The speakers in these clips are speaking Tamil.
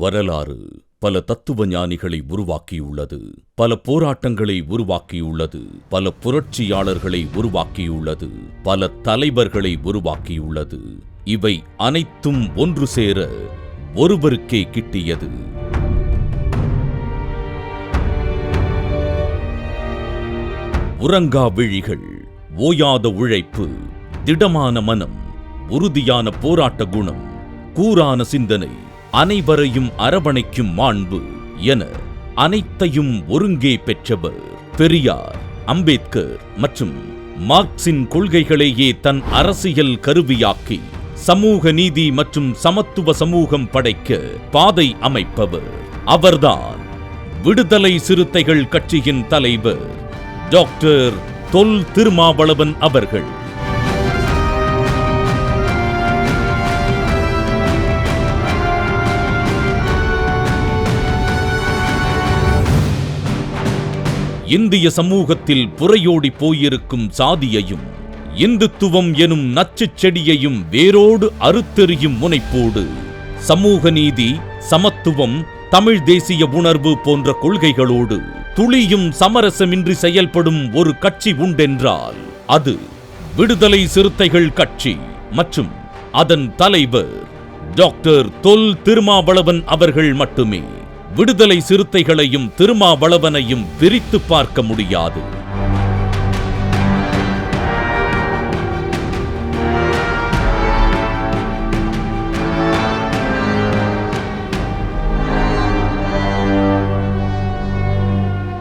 வரலாறு பல தத்துவ ஞானிகளை உருவாக்கியுள்ளது பல போராட்டங்களை உருவாக்கியுள்ளது பல புரட்சியாளர்களை உருவாக்கியுள்ளது பல தலைவர்களை உருவாக்கியுள்ளது. இவை அனைத்தும் ஒன்று சேர ஒருவருக்கே கிட்டியது. உறங்கா விழிகள் ஓயாத உழைப்பு திடமான மனம் உறுதியான போராட்ட குணம் கூரான சிந்தனை அனைவரையும் அரவணைக்கும் மாண்பு என அனைத்தையும் ஒருங்கே பெற்றவர் பெரியார் அம்பேத்கர் மற்றும் மார்க்சின் கொள்கைகளையே தன் அரசியல் கருவியாக்கி சமூக நீதி மற்றும் சமத்துவ சமூகம் படைக்க பாதை அமைப்பவர். அவர்தான் விடுதலை சிறுத்தைகள் கட்சியின் தலைவர். டாக்டர் தொல் திருமாவளவன் அவர்கள். இந்திய சமூகத்தில் புறையோடி போயிருக்கும் சாதியையும் இந்துத்துவம் எனும் நச்சு செடியையும் வேரோடு அறுத்தெறியும் முனைப்போடு சமூக நீதி சமத்துவம் தமிழ் தேசிய உணர்வு போன்ற கொள்கைகளோடு துளியும் சமரசமின்றி செயல்படும் ஒரு கட்சி உண்டென்றால் அது விடுதலை சிறுத்தைகள் கட்சி மற்றும் அதன் தலைவர் டாக்டர் தொல் திருமாவளவன் அவர்கள் மட்டுமே. விடுதலை சிறுத்தைகளையும் திருமாவளவனையும் பிரித்து பார்க்க முடியாது.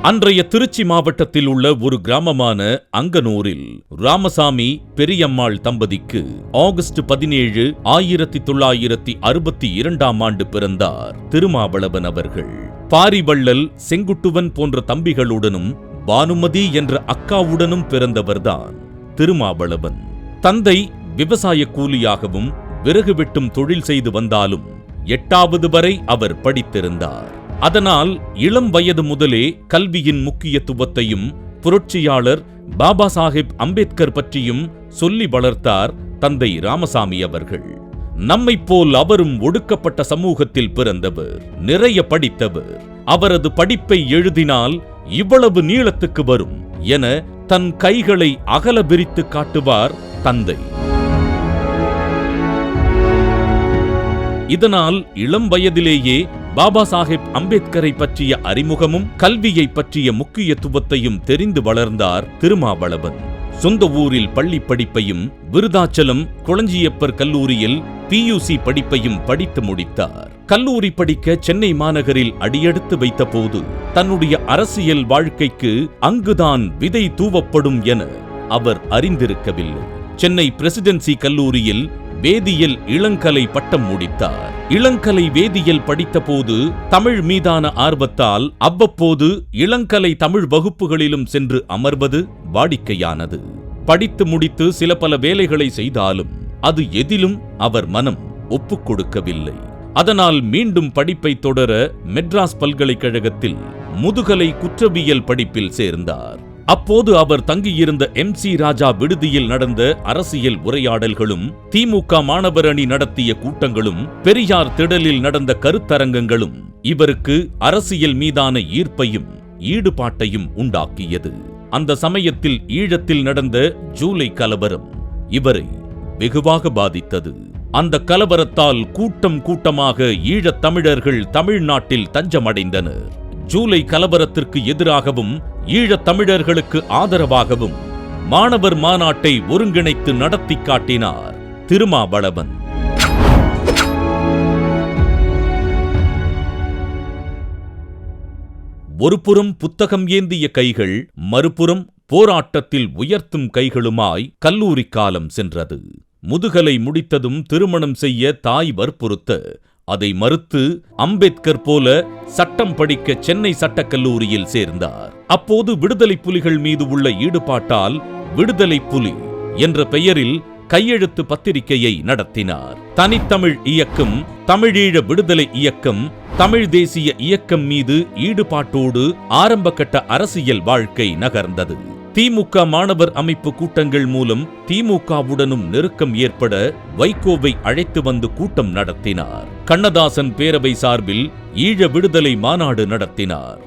அன்றைய திருச்சி மாவட்டத்தில் உள்ள ஒரு கிராமமான அங்கனூரில் ராமசாமி பெரியம்மாள் தம்பதிக்கு ஆகஸ்ட் பதினேழு ஆயிரத்தி தொள்ளாயிரத்தி அறுபத்தி இரண்டாம் ஆண்டு பிறந்தார் திருமாவளவன் அவர்கள். பாரிவள்ளல் செங்குட்டுவன் போன்ற தம்பிகளுடனும் பானுமதி என்ற அக்காவுடனும் பிறந்தவர்தான் திருமாவளவன். தந்தை விவசாய கூலியாகவும் விறகு வெட்டும் தொழில் செய்து வந்தாலும் எட்டாவது வரை அவர் படித்திருந்தார். அதனால் இளம் வயது முதலே கல்வியின் முக்கியத்துவத்தையும் புரட்சியாளர் பாபா சாஹிப் அம்பேத்கர் பற்றியும் சொல்லி வளர்த்தார் தந்தை ராமசாமி அவர்கள். நம்மைப் போல் அவரும் ஒடுக்கப்பட்ட சமூகத்தில் பிறந்தவர் நிறைய படித்தவர். அவரது படிப்பை எழுதினால் இவ்வளவு நீளத்துக்கு வரும் என தன் கைகளை அகல விரித்து காட்டுவார் தந்தை. இதனால் இளம் வயதிலேயே பாபா சாஹிப் அம்பேத்கரை பற்றிய அறிமுகமும் கல்வியை பற்றிய முக்கியத்துவத்தையும் தெரிந்து வளர்ந்தார் திருமாவளவன். சொந்த ஊரில் பள்ளி படிப்பையும் விருதாச்சலம் குளஞ்சியப்பர் கல்லூரியில் பியூசி படிப்பையும் படித்து முடித்தார். கல்லூரி படிக்க சென்னை மாநகரில் அடியெடுத்து வைத்தபோது தன்னுடைய அரசியல் வாழ்க்கைக்கு அங்குதான் விதை தூவப்படும் என அவர் அறிந்திருக்கவில்லை. சென்னை பிரசிடென்சி கல்லூரியில் வேதியியல் இளங்கலை பட்டம் முடித்தார். இளங்கலை வேதியியல் படித்தபோது தமிழ் மீதான ஆர்வத்தால் அவ்வப்போது இளங்கலை தமிழ் வகுப்புகளிலும் சென்று அமர்வது வாடிக்கையானது. படித்து முடித்து சில பல வேலைகளை செய்தாலும் அது எதிலும் அவர் மனம் ஒப்புக் கொடுக்கவில்லை. அதனால் மீண்டும் படிப்பை தொடர மெட்ராஸ் பல்கலைக்கழகத்தில் முதுகலை குற்றவியல் படிப்பில் சேர்ந்தார். அப்போது அவர் தங்கியிருந்த எம் சி ராஜா விடுதியில் நடந்த அரசியல் உரையாடல்களும் திமுக மாணவர் அணி நடத்திய கூட்டங்களும் பெரியார் திடலில் நடந்த கருத்தரங்கங்களும் இவருக்கு அரசியல் மீதான ஈர்ப்பையும் ஈடுபாட்டையும் உண்டாக்கியது. அந்த சமயத்தில் ஈழத்தில் நடந்த ஜூலை கலவரம் இவரை வெகுவாக பாதித்தது. அந்த கலவரத்தால் கூட்டம் கூட்டமாக ஈழத் தமிழர்கள் தமிழ்நாட்டில் தஞ்சமடைந்தனர். ஜூலை கலவரத்திற்கு எதிராகவும் ஈழத் தமிழர்களுக்கு ஆதரவாகவும் மாணவர் மாநாட்டை ஒருங்கிணைத்து நடத்தி காட்டினார் திருமாவளவன். ஒருபுறம் புத்தகம் ஏந்திய கைகள் மறுபுறம் போராட்டத்தில் உயர்த்தும் கைகளுமாய் கல்லூரி காலம் சென்றது. முதுகலை முடித்ததும் திருமணம் செய்ய தாய் வற்புறுத்த அதை மறுத்து அம்பேத்கர் போல சட்டம் படிக்க சென்னை சட்டக்கல்லூரியில் சேர்ந்தார். அப்போது விடுதலை புலிகள் மீது உள்ள ஈடுபாட்டால் விடுதலை புலி என்ற பெயரில் கையெழுத்து பத்திரிகையை நடத்தினார். தனித்தமிழ் இயக்கம் தமிழீழ விடுதலை இயக்கம் தமிழ் தேசிய இயக்கம் மீது ஈடுபாட்டோடு ஆரம்பகட்ட அரசியல் வாழ்க்கை நகர்ந்தது. திமுக மாணவர் அமைப்பு கூட்டங்கள் மூலம் திமுகவுடனும் நெருக்கம் ஏற்பட வைகோவை அழைத்து வந்து கூட்டம் நடத்தினார். கண்ணதாசன் பேரவை சார்பில் ஈழ விடுதலை மாநாடு நடத்தினார்.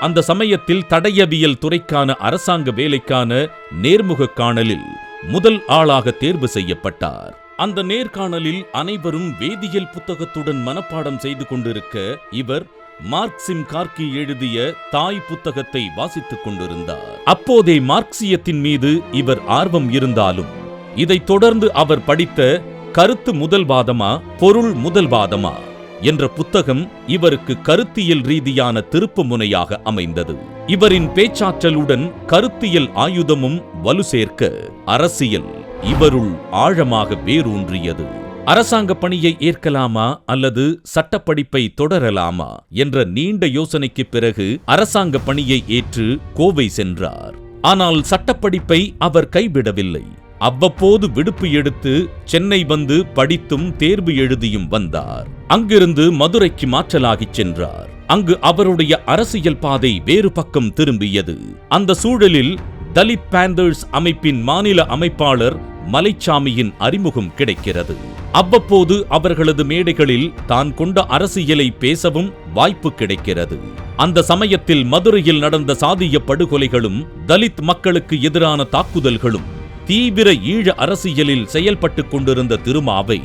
அந்த சமயத்தில் தடையவியல் துறைக்கான அரசாங்க வேலைக்கான நேர்முக காணலில் முதல் ஆளாக தேர்வு செய்யப்பட்டார். அந்த நேர்காணலில் அனைவரும் வேதியியல் புத்தகத்துடன் மனப்பாடம் செய்து கொண்டிருக்க இவர் மார்க்சிம் கார்கி எழுதிய தாய் புத்தகத்தை வாசித்துக் கொண்டிருந்தார். அப்போதே மார்க்சியத்தின் மீது இவர் ஆர்வம் இருந்தாலும் இதைத் தொடர்ந்து அவர் படித்த கருத்து முதல்வாதமா பொருள் முதல்வாதமா என்ற புத்தகம் இவருக்கு கருத்தியல் ரீதியான திருப்பு முனையாக அமைந்தது. இவரின் பேச்சாற்றலுடன் கருத்தியல் ஆயுதமும் வலு சேர்க்க அரசியல் இவருள் ஆழமாக வேரூன்றியது. அரசாங்க பணியை ஏற்கலாமா அல்லது சட்டப்படிப்பை தொடரலாமா என்ற நீண்ட யோசனைக்கு பிறகு அரசாங்க பணியை ஏற்று கோவை சென்றார். ஆனால் சட்டப்படிப்பை அவர் கைவிடவில்லை. அவ்வப்போது விடுப்பு எடுத்து சென்னை வந்து படித்தும் தேர்வு எழுதியும் வந்தார். அங்கிருந்து மதுரைக்கு மாற்றலாகிச் சென்றார். அங்கு அவருடைய அரசியல் பாதை வேறு பக்கம் திரும்பியது. அந்த சூழலில் தலித் பேந்தர்ஸ் அமைப்பின் மாநில அமைப்பாளர் மலைச்சாமியின் அறிமுகம் கிடைக்கிறது. அவ்வப்போது அவர்களது மேடைகளில் தான் கொண்ட அரசியலை பேசவும் வாய்ப்பு கிடைக்கிறது. அந்த சமயத்தில் மதுரையில் நடந்த சாதிய படுகொலைகளும் தலித் மக்களுக்கு எதிரான தாக்குதல்களும் தீவிர ஈழ அரசியலில் செயல்பட்டு கொண்டிருந்த திருமாவை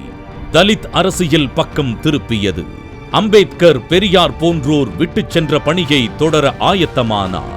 தலித் அரசியல் பக்கம் திருப்பியது. அம்பேத்கர் பெரியார் போன்றோர் விட்டு சென்ற பணியை தொடர ஆயத்தமானார்.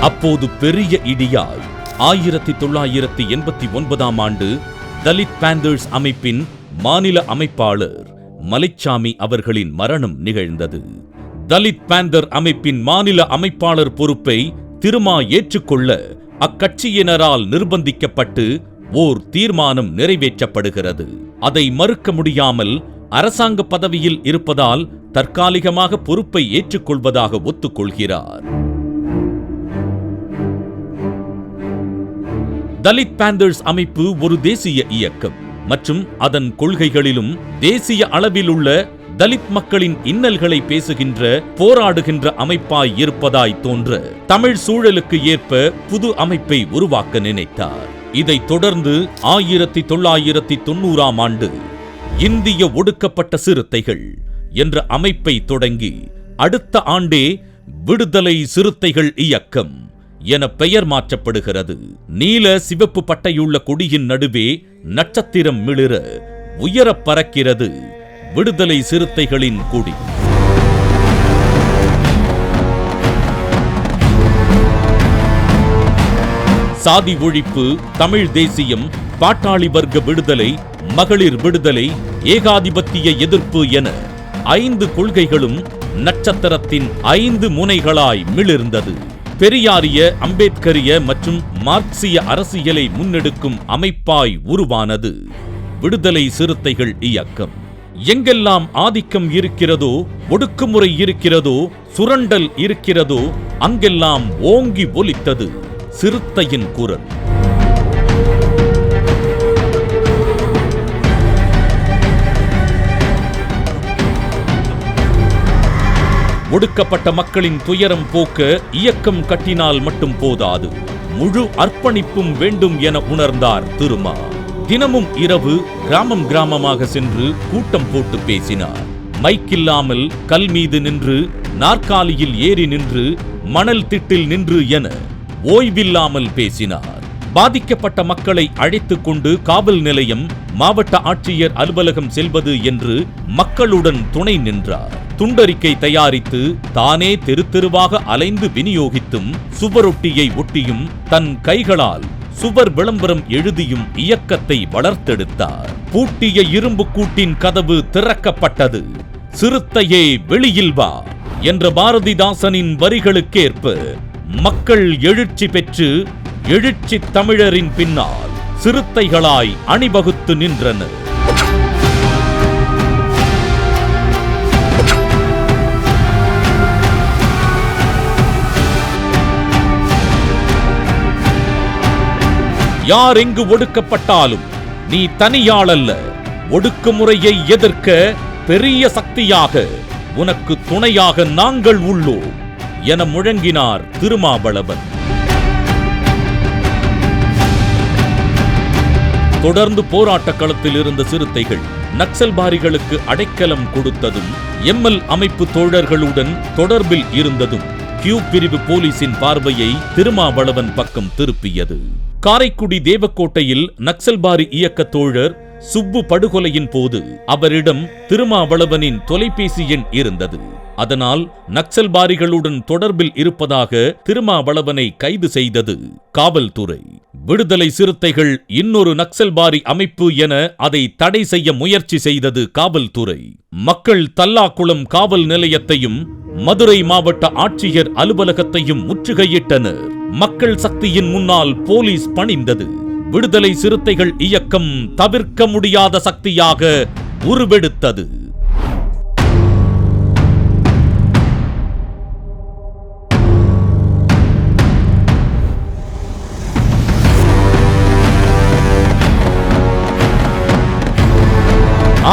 அப்போது பெரிய இடியாய் ஆயிரத்தி தொள்ளாயிரத்தி எண்பத்தி ஒன்பதாம் ஆண்டு தலித் பேந்தர்ஸ் அமைப்பின் மாநில அமைப்பாளர் மலைச்சாமி அவர்களின் மரணம் நிகழ்ந்தது. தலித் பேந்தர் அமைப்பின் மாநில அமைப்பாளர் பொறுப்பை திருமா ஏற்றுக்கொள்ள அக்கட்சியினரால் நிர்பந்திக்கப்பட்டு ஓர் தீர்மானம் நிறைவேற்றப்படுகிறது. அதை மறுக்க முடியாமல் அரசாங்க பதவியில் இருப்பதால் தற்காலிகமாக பொறுப்பை ஏற்றுக்கொள்வதாக ஒத்துக்கொள்கிறார். தலித் பேந்தர்ஸ் அமைப்பு ஒரு தேசிய இயக்கம் மற்றும் அதன் கொள்கைகளிலும் தேசிய அளவில் உள்ள தலித் மக்களின் இன்னல்களை பேசுகின்ற போராடுகின்ற அமைப்பாய் இருப்பதாய் தோன்ற தமிழ் சூழலுக்கு ஏற்ப புது அமைப்பை உருவாக்க நினைத்தார். இதைத் தொடர்ந்து ஆயிரத்தி தொள்ளாயிரத்தி தொண்ணூறாம் ஆண்டு இந்திய ஒடுக்கப்பட்ட சிறுத்தைகள் என்ற அமைப்பை தொடங்கி அடுத்த ஆண்டே விடுதலை சிறுத்தைகள் இயக்கம் என பெயர் மாற்றப்படுகிறது. நீல சிவப்பு பட்டையுள்ள கொடியின் நடுவே நட்சத்திரம் மிளிர உயரப் பறக்கிறது. விடுதலை சிறுத்தைகளின் கொடி. சாதி ஒழிப்பு தமிழ் தேசியம் பாட்டாளி வர்க்க விடுதலை மகளிர் விடுதலை ஏகாதிபத்திய எதிர்ப்பு என ஐந்து கொள்கைகளும் நட்சத்திரத்தின் ஐந்து முனைகளாய் மிளிர்ந்தது. பெரியாரிய அம்பேத்கரிய மற்றும் மார்க்சிய அரசியலை முன்னெடுக்கும் அமைப்பாய் உருவானது. விடுதலை சிறுத்தைகள் இயக்கம். எங்கெல்லாம் ஆதிக்கம் இருக்கிறதோ ஒடுக்குமுறை இருக்கிறதோ சுரண்டல் இருக்கிறதோ அங்கெல்லாம் ஓங்கி ஒலித்தது சிறுத்தையின் குரல் ஒடுக்கப்பட்ட மக்களின் துயரம் போக்க இயக்கம் கட்டினால் மட்டும் போதாது. முழு அர்ப்பணிப்பும் வேண்டும் என உணர்ந்தார் திருமா தினமும் இரவு கிராமம் கிராமமாக சென்று கூட்டம் போட்டு பேசினார். மைக்கில்லாமல் கல் மீது நின்று நாற்காலியில் ஏறி நின்று மணல் திட்டில் நின்று என ஓய்வில்லாமல் பேசினார். பாதிக்கப்பட்ட மக்களை அழைத்துக் கொண்டு காவல் நிலையம் மாவட்ட ஆட்சியர் அலுவலகம் செல்வது என்று மக்களுடன் துணை நின்றார். துண்டறிக்கை தயாரித்து தானே தெரு தெருவாக அலைந்து விநியோகித்தும் சுவரொட்டியை ஒட்டியும் தன் கைகளால் சுவர் விளம்பரம் எழுதியும் இயக்கத்தை வளர்த்தெடுத்தார். பூட்டிய இரும்பு கூட்டின் கதவு திறக்கப்பட்டது. சிறுத்தையே வெளியில் வா என்ற பாரதிதாசனின் வரிகளுக்கேற்ப மக்கள் எழுச்சி பெற்று எழுச்சி தமிழரின் பின்னால் சிறுத்தைகளாய் அணிவகுத்து நின்றனர். யார் எங்கு ஒடுக்கப்பட்டாலும் நீ தனியாளல்ல. ஒடுக்குமுறையை எதிர்க்க பெரிய சக்தியாக உனக்கு துணையாக நாங்கள் உள்ளோம் என முழங்கினார் திருமாவளவன். தொடர்ந்து போராட்ட களத்தில் இருந்த சிறுத்தைகள் நக்சல்பாரிகளுக்கு அடைக்கலம் கொடுத்ததும் எம்எல் அமைப்பு தோழர்களுடன் தொடர்பில் இருந்ததும் கியூ பிரிவு போலீசின் பார்வையை திருமாவளவன் பக்கம் திருப்பியது. காரைக்குடி தேவக்கோட்டையில் நக்சல்பாரி இயக்க தோழர் சுப்பு படுகொலையின் போது அவரிடம் திருமாவளவனின் தொலைபேசி எண் இருந்தது. அதனால் நக்சல்பாரிகளுடன் தொடர்பில் இருப்பதாக திருமாவளவனை கைது செய்தது காவல்துறை. விடுதலை சிறுத்தைகள் இன்னொரு நக்சல்பாரி அமைப்பு என அதை தடை செய்ய முயற்சி செய்தது காவல்துறை. மக்கள் தல்லாக்குளம் காவல் நிலையத்தையும் மதுரை மாவட்ட ஆட்சியர் அலுவலகத்தையும் முற்றுகையிட்டனர். மக்கள் சக்தியின் முன்னால் போலீஸ் பணிந்தது. விடுதலை சிறுத்தைகள் இயக்கம் தவிர்க்க முடியாத சக்தியாக உருவெடுத்தது.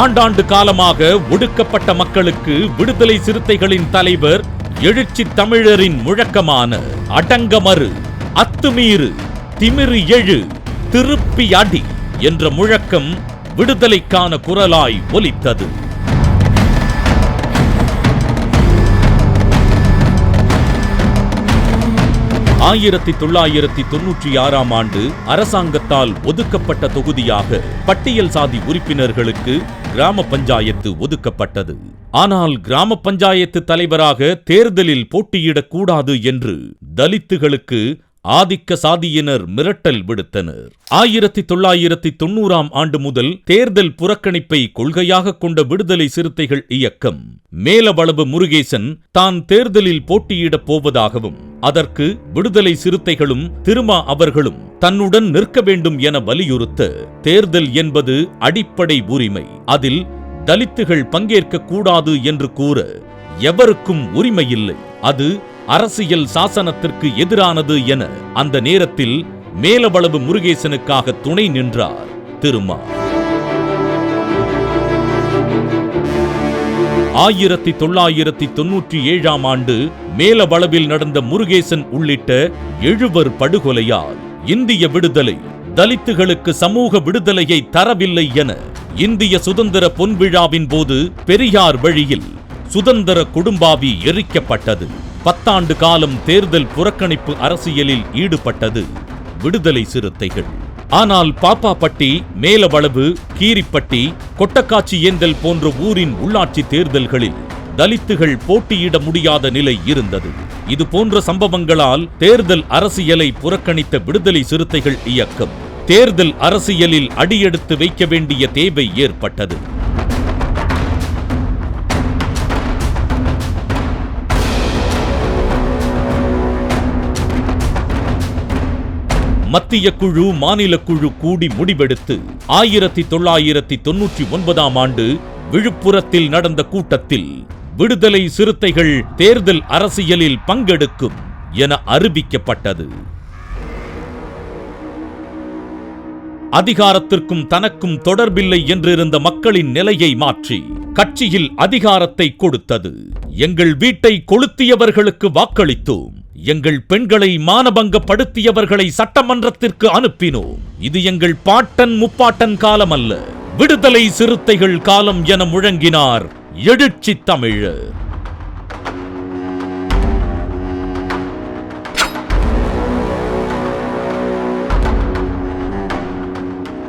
ஆண்டாண்டு காலமாக ஒடுக்கப்பட்ட மக்களுக்கு விடுதலை சிறுத்தைகளின் தலைவர் எழுச்சி தமிழரின் முழக்கமான அடங்கமறு அத்துமீறு திமிரு எழு திருப்பி அடி என்ற முழக்கம் விடுதலைக்கான குரலாய் ஒலித்தது. ஆயிரத்தி தொள்ளாயிரத்தி தொன்னூற்றி ஆறாம் ஆண்டு அரசாங்கத்தால் ஒதுக்கப்பட்ட தொகுதியாக பட்டியல் சாதி உறுப்பினர்களுக்கு கிராம பஞ்சாயத்து ஒதுக்கப்பட்டது. ஆனால் கிராம பஞ்சாயத்து தலைவராக தேர்தலில் போட்டியிடக்கூடாது என்று தலித்துகளுக்கு ஆதிக்க சாதியினர் மிரட்டல் விடுத்தனர். ஆயிரத்தி தொள்ளாயிரத்தி தொண்ணூறாம் ஆண்டு முதல் தேர்தல் புறக்கணிப்பை கொள்கையாக கொண்ட விடுதலை சிறுத்தைகள் இயக்கம். மேலவளவு முருகேசன் தான் தேர்தலில் போட்டியிடப் போவதாகவும் அதற்கு விடுதலை சிறுத்தைகளும் திருமா அவர்களும் தன்னுடன் நிற்க வேண்டும் என வலியுறுத்த தேர்தல் என்பது அடிப்படை உரிமை. அதில் தலித்துகள் பங்கேற்க கூடாது என்று கூற எவருக்கும் உரிமையில்லை. அது அரசியல் சாசனத்திற்கு எதிரானது என அந்த நேரத்தில் மேலவளவு முருகேசனுக்காக துணை நின்றார் திருமா ஆயிரத்தி தொள்ளாயிரத்தி தொன்னூற்றி ஏழாம் ஆண்டு மேலவளவில் நடந்த முருகேசன் உள்ளிட்ட எழுவர் படுகொலையால் இந்திய விடுதலை தலித்துகளுக்கு சமூக விடுதலையை தரவில்லை என இந்திய சுதந்திர பொன்விழாவின் போது பெரியார் வழியில் சுதந்திர குடும்பாவி எரிக்கப்பட்டது. பத்தாண்டு காலம் தேர்தல் புறக்கணிப்பு அரசியலில் ஈடுபட்டது. விடுதலை சிறுத்தைகள். ஆனால் பாப்பாப்பட்டி மேலவளவு கீரிப்பட்டி கொட்டக்காட்சி ஏந்தல் போன்ற ஊரின் உள்ளாட்சி தேர்தல்களில் தலித்துகள் போட்டியிட முடியாத நிலை இருந்தது. இது போன்ற சம்பவங்களால் தேர்தல் அரசியலை புறக்கணித்த விடுதலை சிறுத்தைகள் இயக்கம் தேர்தல் அரசியலில் அடியெடுத்து வைக்க வேண்டிய தேவை ஏற்பட்டது. மத்திய குழு மாநில குழு கூடி முடிவெடுத்து ஆயிரத்தி தொள்ளாயிரத்தி தொன்னூற்றி ஒன்பதாம் ஆண்டு விழுப்புரத்தில் நடந்த கூட்டத்தில் விடுதலை சிறுத்தைகள் தேர்தல் அரசியலில் பங்கெடுக்கும் என அறிவிக்கப்பட்டது. அதிகாரத்திற்கும் தனக்கும் தொடர்பில்லை என்றிருந்த மக்களின் நிலையை மாற்றி கட்சியில் அதிகாரத்தை கொடுத்தது. எங்கள் வீட்டை கொளுத்தியவர்களுக்கு வாக்களித்தோம். எங்கள் பெண்களை மானபங்கப்படுத்தியவர்களை சட்டமன்றத்திற்கு அனுப்பினோம் இது எங்கள் பாட்டன் முப்பாட்டன் காலம் அல்ல விடுதலை சிறுத்தைகள் காலம் என முழங்கினார் எழுச்சி தமிழ்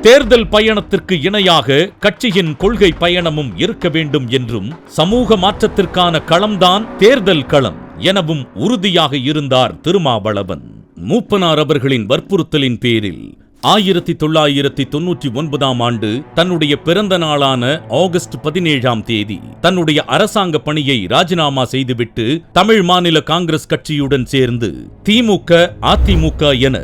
தேர்தல் பயணத்திற்கு இணையாக கட்சியின் கொள்கை பயணமும் இருக்க வேண்டும் என்றும் சமூக மாற்றத்திற்கான களம்தான் தேர்தல் களம். எனவும் உறுதியாக இருந்தார் திருமாவளவன். மூப்பனார் அவர்களின் வற்புறுத்தலின் பேரில் ஆயிரத்தி தொள்ளாயிரத்தி தொன்னூற்றி ஒன்பதாம் ஆண்டு தன்னுடைய பிறந்த நாளான ஆகஸ்ட் பதினேழாம் தேதி தன்னுடைய அரசாங்க பணியை ராஜினாமா செய்துவிட்டு தமிழ் மாநில காங்கிரஸ் கட்சியுடன் சேர்ந்து திமுக அதிமுக என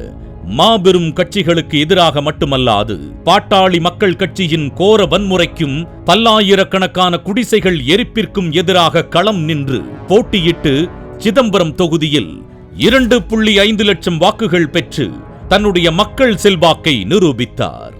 மாபெரும் கட்சிகளுக்கு எதிராக மட்டுமல்லாது பாட்டாளி மக்கள் கட்சியின் கோர வன்முறைக்கும் பல்லாயிரக்கணக்கான குடிசைகள் எரிப்பிற்கும் எதிராக களம் நின்று போட்டியிட்டு சிதம்பரம் தொகுதியில் இரண்டு புள்ளி ஐந்து லட்சம் வாக்குகள் பெற்று தன்னுடைய மக்கள் செல்வாக்கை நிரூபித்தார்.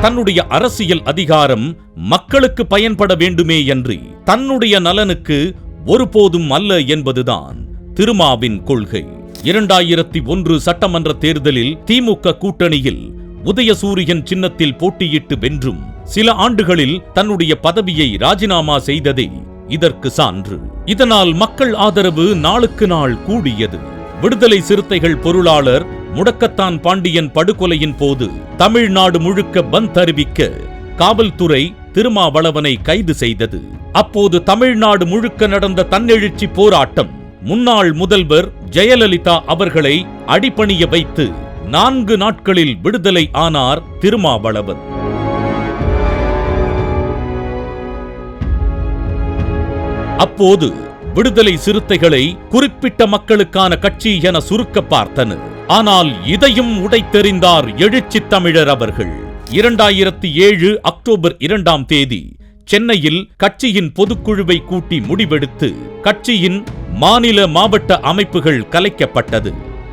தன்னுடைய அரசியல் அதிகாரம் மக்களுக்கு பயன்பட வேண்டுமேயன்றி தன்னுடைய நலனுக்கு ஒருபோதும் அல்ல என்பதுதான் திருமாவின் கொள்கை. இரண்டாயிரத்தி ஒன்று சட்டமன்ற தேர்தலில் திமுக கூட்டணியில் உதயசூரியன் சின்னத்தில் போட்டியிட்டு வென்றும் சில ஆண்டுகளில் தன்னுடைய பதவியை ராஜினாமா செய்ததை இதற்கு சான்று. இதனால் மக்கள் ஆதரவு நாளுக்கு நாள் கூடியது. விடுதலை சிறுத்தைகள் பொருளாளர் முடக்கத்தான் பாண்டியன் படுகொலையின் போது தமிழ்நாடு முழுக்க பந்த் அறிவிக்க காவல்துறை திருமாவளவனை கைது செய்தது. அப்போது தமிழ்நாடு முழுக்க நடந்த தன்னெழுச்சி போராட்டம் முன்னாள் முதல்வர் ஜெயலலிதா அவர்களை அடிபணிய வைத்து நான்கு நாட்களில் விடுதலை ஆனார் திருமாவளவன். அப்போது விடுதலை சிறுத்தைகளை குறிப்பிட்ட மக்களுக்கான கட்சி என சுருக்க பார்த்தனர். ஆனால் இதையும் உடைத்தெறிந்தார் எழுச்சி தமிழர் அவர்கள். இரண்டாயிரத்தி ஏழு அக்டோபர் இரண்டாம் தேதி சென்னையில் கட்சியின் பொதுக்குழுவை கூட்டி முடிவெடுத்து கட்சியின் மாநில மாவட்ட அமைப்புகள் கலைக்கப்பட்டது.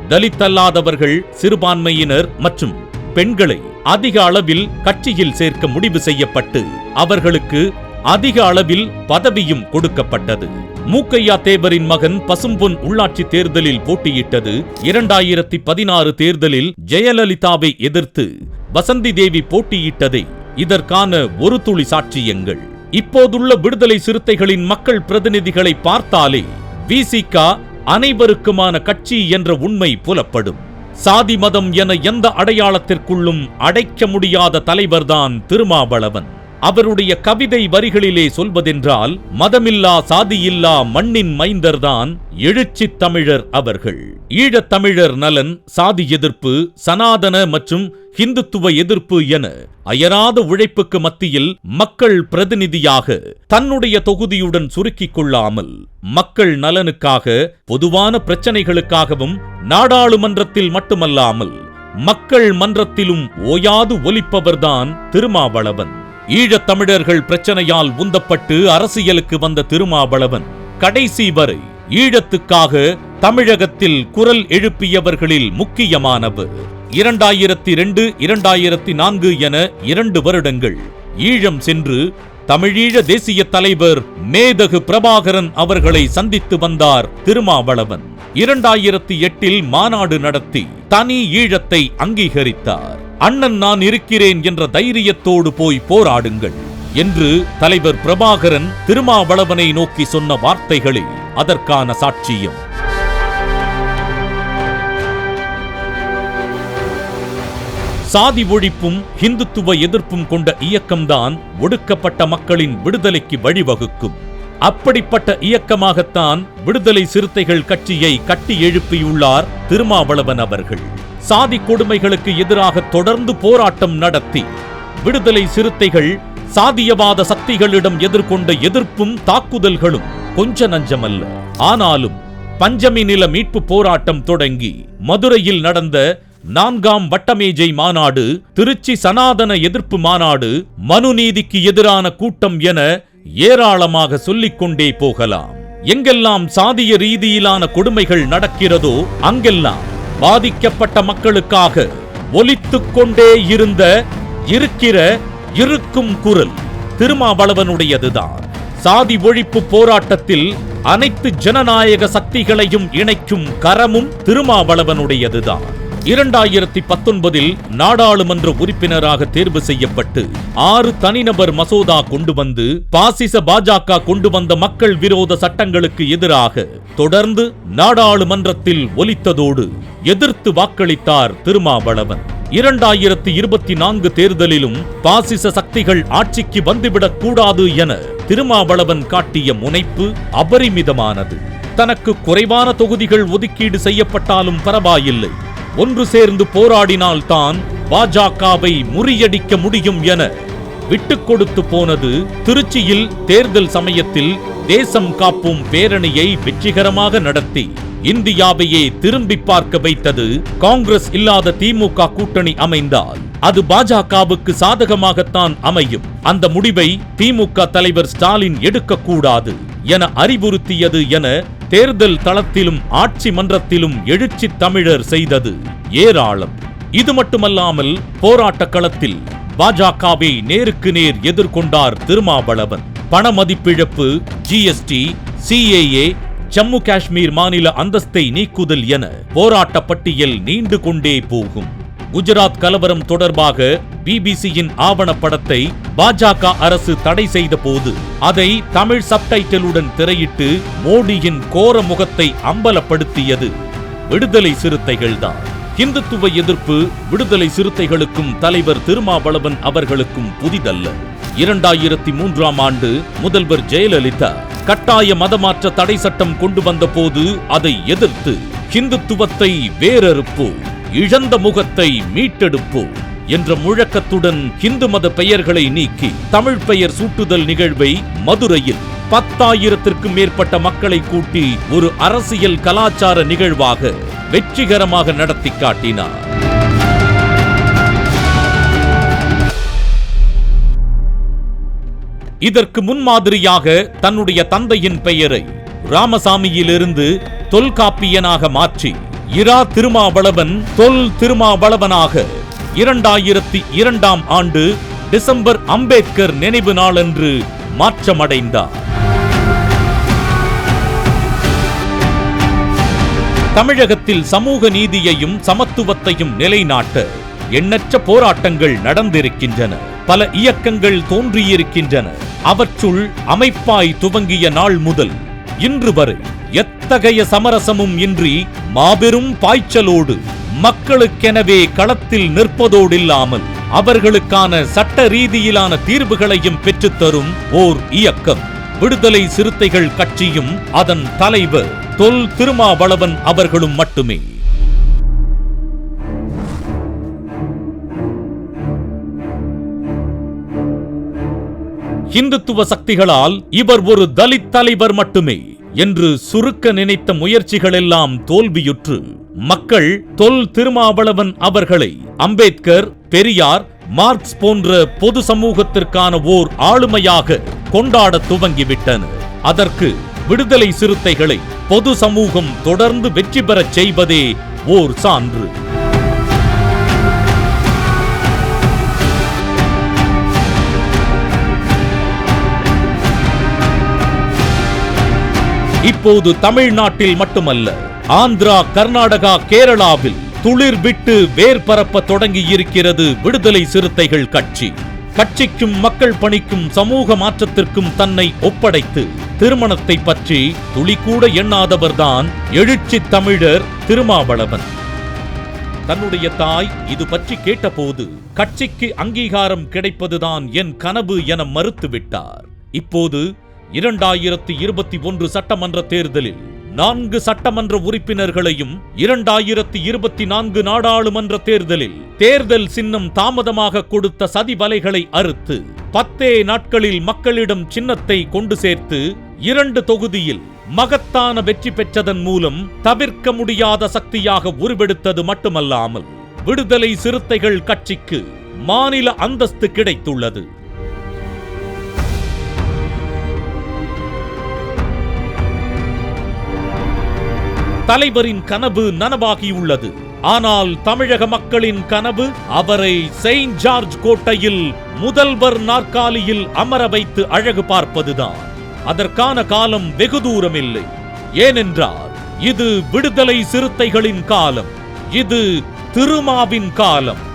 தலித் அல்லாதவர்கள் சிறுபான்மையினர் மற்றும் பெண்களை அதிக அளவில் கட்சியில் சேர்க்க முடிவு செய்யப்பட்டு அவர்களுக்கு அதிக அளவில் பதவியும் கொடுக்கப்பட்டது. மூக்கையா தேவரின் மகன் பசும்பொன் உள்ளாட்சி தேர்தலில் போட்டியிட்டது. இரண்டாயிரத்தி பதினாறு தேர்தலில் ஜெயலலிதாவை எதிர்த்து வசந்தி தேவி போட்டியிட்டதை. இதற்கான ஒரு துளி சாட்சியங்கள். இப்போதுள்ள விடுதலை சிறுத்தைகளின் மக்கள் பிரதிநிதிகளை பார்த்தாலே விசிகா அனைவருக்குமான கட்சி என்ற உண்மை புலப்படும். சாதி மதம் என எந்த அடையாளத்திற்குள்ளும் அடைக்க முடியாத தலைவர்தான் திருமாவளவன். அவருடைய கவிதை வரிகளிலே சொல்வதென்றால் மதமில்லா சாதியில்லா மண்ணின் மைந்தர்தான் எழுச்சித் தமிழர் அவர்கள். ஈழத் தமிழர் நலன் சாதி எதிர்ப்பு சனாதன மற்றும் ஹிந்துத்துவ எதிர்ப்பு என அயராத உழைப்புக்கு மத்தியில் மக்கள் பிரதிநிதியாக தன்னுடைய தொகுதியுடன் சுருக்கிக் கொள்ளாமல் மக்கள் நலனுக்காக பொதுவான பிரச்சனைகளுக்காகவும் நாடாளுமன்றத்தில் மட்டுமல்லாமல் மக்கள் மன்றத்திலும் ஓயாது ஒலிப்பவர்தான் திருமாவளவன். ஈழத் தமிழர்கள் பிரச்சனையால் உந்தப்பட்டு அரசியலுக்கு வந்த திருமாவளவன் கடைசி வரை ஈழத்துக்காக தமிழகத்தில் குரல் எழுப்பியவர்களில் முக்கியமானவர். இரண்டாயிரத்தி ரெண்டு இரண்டாயிரத்தி நான்கு என இரண்டு வருடங்கள் ஈழம் சென்று தமிழீழ தேசிய தலைவர் மேதகு பிரபாகரன் அவர்களை சந்தித்து வந்தார் திருமாவளவன். இரண்டாயிரத்தி எட்டில் மாநாடு நடத்தி தனி ஈழத்தை அங்கீகரித்தார். அண்ணன் நான் இருக்கிறேன் என்ற தைரியத்தோடு போய் போராடுங்கள் என்று தலைவர் பிரபாகரன் திருமாவளவனை நோக்கி சொன்ன வார்த்தைகளே அதற்கான சாட்சியம். சாதி ஒழிப்பும் ஹிந்துத்துவ எதிர்ப்பும் கொண்ட இயக்கம்தான் ஒடுக்கப்பட்ட மக்களின் விடுதலைக்கு வழிவகுக்கும். அப்படிப்பட்ட இயக்கமாகத்தான் விடுதலை சிறுத்தைகள் கட்சியை கட்டி எழுப்பியுள்ளார் திருமாவளவன் அவர்கள். சாதி கொடுமைகளுக்கு எதிராக தொடர்ந்து போராட்டம் நடத்தி விடுதலை சிறுத்தைகள் சாதியவாத சக்திகளிடம் எதிர்கொண்ட எதிர்ப்பும் தாக்குதல்களும் கொஞ்ச நஞ்சமல்ல. ஆனாலும் பஞ்சமி நில மீட்பு போராட்டம் தொடங்கி மதுரையில் நடந்த நான்காம் வட்டமேஜை மாநாடு திருச்சி சனாதன எதிர்ப்பு மாநாடு மனுநீதிக்கு எதிரான கூட்டம் என ஏராளமாக சொல்லிக்கொண்டே போகலாம். எங்கெல்லாம் சாதிய ரீதியிலான கொடுமைகள் நடக்கிறதோ அங்கெல்லாம் பாதிக்கப்பட்ட மக்களுக்காக ஒலித்துக் கொண்டே இருந்த இருக்கிற இருக்கும் குரல் திருமாவளவனுடையதுதான். சாதி ஒழிப்பு போராட்டத்தில் அனைத்து ஜனநாயக சக்திகளையும் இணைக்கும் கரமும் திருமாவளவனுடையதுதான். இரண்டாயிரத்தி பத்தொன்பதில் நாடாளுமன்ற உறுப்பினராக தேர்வு செய்யப்பட்டு ஆறு தனிநபர் மசோதா கொண்டு வந்து பாசிச பாஜக கொண்டு வந்த மக்கள் விரோத சட்டங்களுக்கு எதிராக தொடர்ந்து நாடாளுமன்றத்தில் ஒலித்ததோடு எதிர்த்து வாக்களித்தார் திருமாவளவன். இரண்டாயிரத்தி இருபத்தி நான்கு தேர்தலிலும் பாசிச சக்திகள் ஆட்சிக்கு வந்துவிடக் கூடாது என திருமாவளவன் காட்டிய முனைப்பு அபரிமிதமானது. தனக்கு குறைவான தொகுதிகள் ஒதுக்கீடு செய்யப்பட்டாலும் பரவாயில்லை. ஒன்று சேர்ந்து போராடினால்தான் பாஜகவை முறியடிக்க முடியும் என விட்டுக் கொடுத்து போனது திருச்சியில் தேர்தல் சமயத்தில் தேசம் காப்பும் பேரணியை வெற்றிகரமாக நடத்தி. இந்தியாவையே திரும்பி பார்க்க வைத்தது காங்கிரஸ் இல்லாத திமுக கூட்டணி அமைந்தால். அது பாஜகவுக்கு சாதகமாகத்தான் அமையும். அந்த முடிவை திமுக தலைவர் ஸ்டாலின் எடுக்கக்கூடாது என அறிவுறுத்தியது என தேர்தல் தளத்திலும் ஆட்சி மன்றத்திலும் எழுச்சி தமிழர் செய்தது ஏராளம். இது மட்டுமல்லாமல் போராட்ட களத்தில் பாஜகவை நேருக்கு நேர் எதிர்கொண்டார் திருமாவளவன். பண மதிப்பிழப்பு ஜிஎஸ்டி சிஏஏ ஜம்மு காஷ்மீர் மாநில அந்தஸ்தை நீக்குதல் என போராட்ட பட்டியல் நீண்டு கொண்டே போகும். குஜராத் கலவரம் தொடர்பாக பிபிசியின் ஆவணப்படத்தை பாஜக அரசு தடை செய்த போது அதை தமிழ் சப்டைட்டிலுடன் திரையிட்டு மோடியின் கோர முகத்தை அம்பலப்படுத்தியது. விடுதலை சிறுத்தைகள்தான். இந்துத்துவ எதிர்ப்பு விடுதலை சிறுத்தைகளுக்கும் தலைவர் திருமாவளவன் அவர்களுக்கும் புதிதல்ல. இரண்டாயிரத்தி மூன்றாம் ஆண்டு முதல்வர் ஜெயலலிதா கட்டாய மதமாற்ற தடை சட்டம் கொண்டு வந்தபோது அதை எதிர்த்து ஹிந்துத்துவத்தை வேரறுப்போ இழந்த முகத்தை மீட்டெடுப்போ என்ற முழக்கத்துடன் ஹிந்து மத பெயர்களை நீக்கி தமிழ் பெயர் சூட்டுதல் நிகழ்வை மதுரையில் பத்தாயிரத்திற்கும் மேற்பட்ட மக்களை கூட்டி ஒரு அரசியல் கலாச்சார நிகழ்வாக வெற்றிகரமாக நடத்தி காட்டினார். இதற்கு முன்மாதிரியாக தன்னுடைய தந்தையின் பெயரை ராமசாமியிலிருந்து தொல்காப்பியனாக மாற்றி இரா திருமாவளவன் தொல் திருமாவளவனாக இரண்டாயிரத்தி இரண்டாம் ஆண்டு டிசம்பர் அம்பேத்கர் நினைவு நாளன்று மாற்றமடைந்தார். தமிழகத்தில் சமூக நீதியையும் சமத்துவத்தையும் நிலைநாட்ட எண்ணற்ற போராட்டங்கள் நடந்திருக்கின்றன. பல இயக்கங்கள் தோன்றியிருக்கின்றன. அவற்றுள் அமைப்பாய் துவங்கிய நாள் முதல் இன்று வரை எத்தகைய சமரசமும் இன்றி மாபெரும் பாய்ச்சலோடு மக்களுக்கெனவே களத்தில் நிற்பதோடில்லாமல் அவர்களுக்கான சட்ட ரீதியிலான தீர்வுகளையும் பெற்றுத்தரும் ஓர் இயக்கம். விடுதலை சிறுத்தைகள் கட்சியும் அதன் தலைவர் தொல் திருமாவளவன் அவர்களும் மட்டுமே. இந்துத்துவ சக்திகளால் இவர் ஒரு தலித் தலைவர் மட்டுமே என்று சுருக்க நினைத்த முயற்சிகளெல்லாம் தோல்வியுற்று மக்கள் தொல் திருமாவளவன் அவர்களை அம்பேத்கர் பெரியார் மார்க்ஸ் போன்ற பொது சமூகத்திற்கான ஓர் ஆளுமையாக கொண்டாட துவங்கிவிட்டனர். அதற்கு விடுதலை சிறுத்தைகளை பொது சமூகம் தொடர்ந்து வெற்றி பெறச் செய்வதே ஓர் சான்று. இப்போது தமிழ்நாட்டில் மட்டுமல்ல ஆந்திரா கர்நாடகா கேரளாவில் துளிர் விட்டு வேர் பரப்ப தொடங்கி இருக்கிறது விடுதலை சிறுத்தைகள் கட்சி. கட்சிக்கும் மக்கள் பணிக்கும் சமூக மாற்றத்திற்கும் தன்னை ஒப்படைத்து திருமணத்தை பற்றி துளிக்கூட எண்ணாதவர்தான் எழுச்சி தமிழர் திருமாவளவன். தன்னுடைய தாய் இது பற்றி கேட்டபோது கட்சிக்கு அங்கீகாரம் கிடைப்பதுதான் என் கனவு என மறுத்துவிட்டார். இப்போது இரண்டாயிரத்தி இருபத்தி ஒன்று சட்டமன்ற தேர்தலில் நான்கு சட்டமன்ற உறுப்பினர்களையும் இரண்டாயிரத்தி இருபத்தி நான்கு நாடாளுமன்ற தேர்தலில் தேர்தல் சின்னம் தாமதமாக கொடுத்த சதி வலைகளை அறுத்து பத்தே நாட்களில் மக்களிடம் சின்னத்தை கொண்டு சேர்த்து இரண்டு தொகுதியில் மகத்தான வெற்றி பெற்றதன் மூலம் தவிர்க்க முடியாத சக்தியாக உருவெடுத்தது மட்டுமல்லாமல் விடுதலை சிறுத்தைகள் கட்சிக்கு மாநில அந்தஸ்து கிடைத்துள்ளது. தலைவரின் கனவு நனவாகியுள்ளது. ஆனால் தமிழக மக்களின் கனவு அவரை செயின்ட் ஜார்ஜ் கோட்டையில் முதல்வர் நாற்காலியில் அமர வைத்து அழகு பார்ப்பதுதான். அதற்கான காலம் வெகு தூரமில்லை. ஏனென்றால் இது விடுதலை சிறுத்தைகளின் காலம். இது திருமாவின் காலம்.